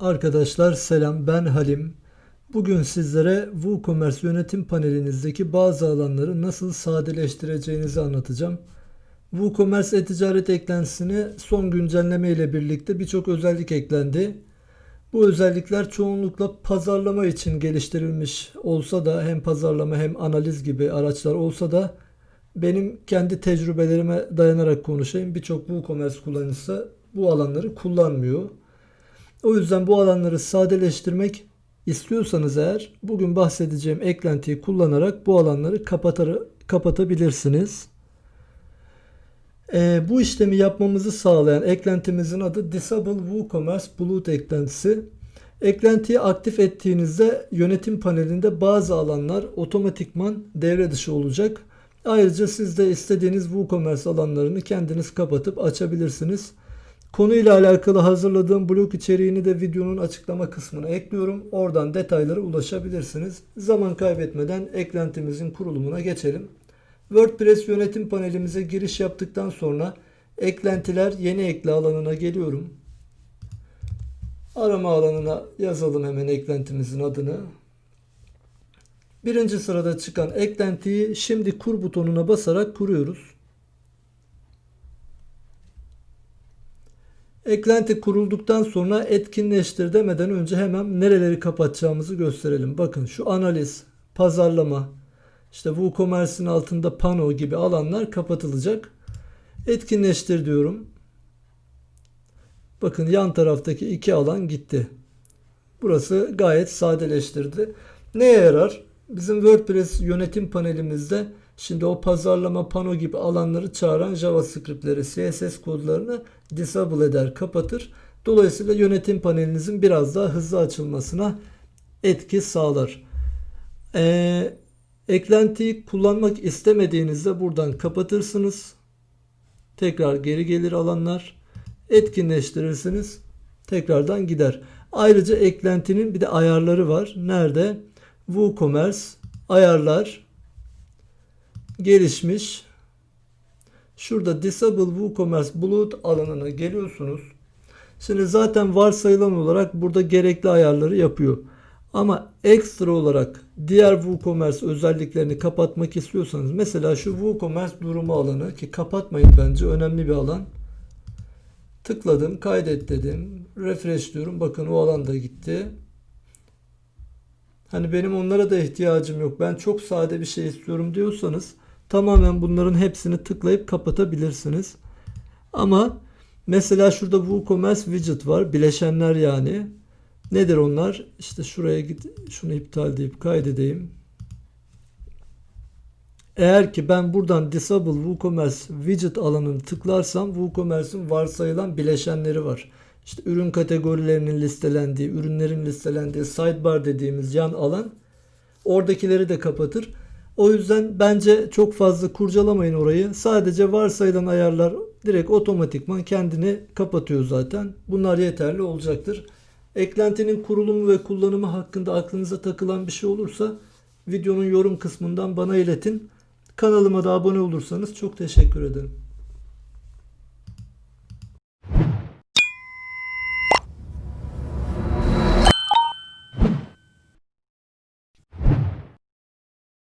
Arkadaşlar selam ben Halim. Bugün sizlere WooCommerce yönetim panelinizdeki bazı alanları nasıl sadeleştireceğinizi anlatacağım. WooCommerce e-ticaret eklentisine son güncelleme ile birlikte birçok özellik eklendi. Bu özellikler çoğunlukla pazarlama için geliştirilmiş olsa da hem pazarlama hem analiz gibi araçlar olsa da benim kendi tecrübelerime dayanarak konuşayım. Birçok WooCommerce kullanıcısı bu alanları kullanmıyor. O yüzden bu alanları sadeleştirmek istiyorsanız eğer bugün bahsedeceğim eklentiyi kullanarak bu alanları kapatar, kapatabilirsiniz. Ee, bu işlemi yapmamızı sağlayan eklentimizin adı Disable WooCommerce Bulut eklentisi. Eklentiyi aktif ettiğinizde yönetim panelinde bazı alanlar otomatikman devre dışı olacak. Ayrıca siz de istediğiniz WooCommerce alanlarını kendiniz kapatıp açabilirsiniz. Konuyla alakalı hazırladığım blog içeriğini de videonun açıklama kısmına ekliyorum. Oradan detaylara ulaşabilirsiniz. Zaman kaybetmeden eklentimizin kurulumuna geçelim. WordPress yönetim panelimize giriş yaptıktan sonra eklentiler yeni ekle alanına geliyorum. Arama alanına yazalım hemen eklentimizin adını. Birinci sırada çıkan eklentiyi şimdi kur butonuna basarak kuruyoruz. Eklenti kurulduktan sonra etkinleştir demeden önce hemen nereleri kapatacağımızı gösterelim. Bakın şu analiz, pazarlama, işte WooCommerce'in altında pano gibi alanlar kapatılacak. Etkinleştir diyorum. Bakın yan taraftaki iki alan gitti. Burası gayet sadeleştirdi. Neye yarar? Bizim WordPress yönetim panelimizde şimdi o pazarlama pano gibi alanları çağıran JavaScript'leri, CSS kodlarını disable eder, kapatır. Dolayısıyla yönetim panelinizin biraz daha hızlı açılmasına etki sağlar. Ee, eklentiyi kullanmak istemediğinizde buradan kapatırsınız. Tekrar geri gelir alanlar. Etkinleştirirsiniz. Tekrardan gider. Ayrıca eklentinin bir de ayarları var. Nerede? WooCommerce ayarlar gelişmiş. Şurada Disable WooCommerce Bulut alanına geliyorsunuz. Şimdi zaten varsayılan olarak burada gerekli ayarları yapıyor. Ama ekstra olarak diğer WooCommerce özelliklerini kapatmak istiyorsanız mesela şu WooCommerce durumu alanı ki kapatmayın bence önemli bir alan. Tıkladım, kaydet dedim. Refresh diyorum. Bakın o alan da gitti. Hani benim onlara da ihtiyacım yok. Ben çok sade bir şey istiyorum diyorsanız tamamen bunların hepsini tıklayıp kapatabilirsiniz. Ama mesela şurada WooCommerce widget var. Bileşenler yani. Nedir onlar? İşte şuraya git, şunu iptal deyip kaydedeyim. Eğer ki ben buradan Disable WooCommerce Widget alanını tıklarsam WooCommerce'in varsayılan bileşenleri var. İşte ürün kategorilerinin listelendiği, ürünlerin listelendiği sidebar dediğimiz yan alan oradakileri de kapatır. O yüzden bence çok fazla kurcalamayın orayı. Sadece varsayılan ayarlar direkt otomatikman kendini kapatıyor zaten. Bunlar yeterli olacaktır. Eklentinin kurulumu ve kullanımı hakkında aklınıza takılan bir şey olursa videonun yorum kısmından bana iletin. Kanalıma da abone olursanız çok teşekkür ederim.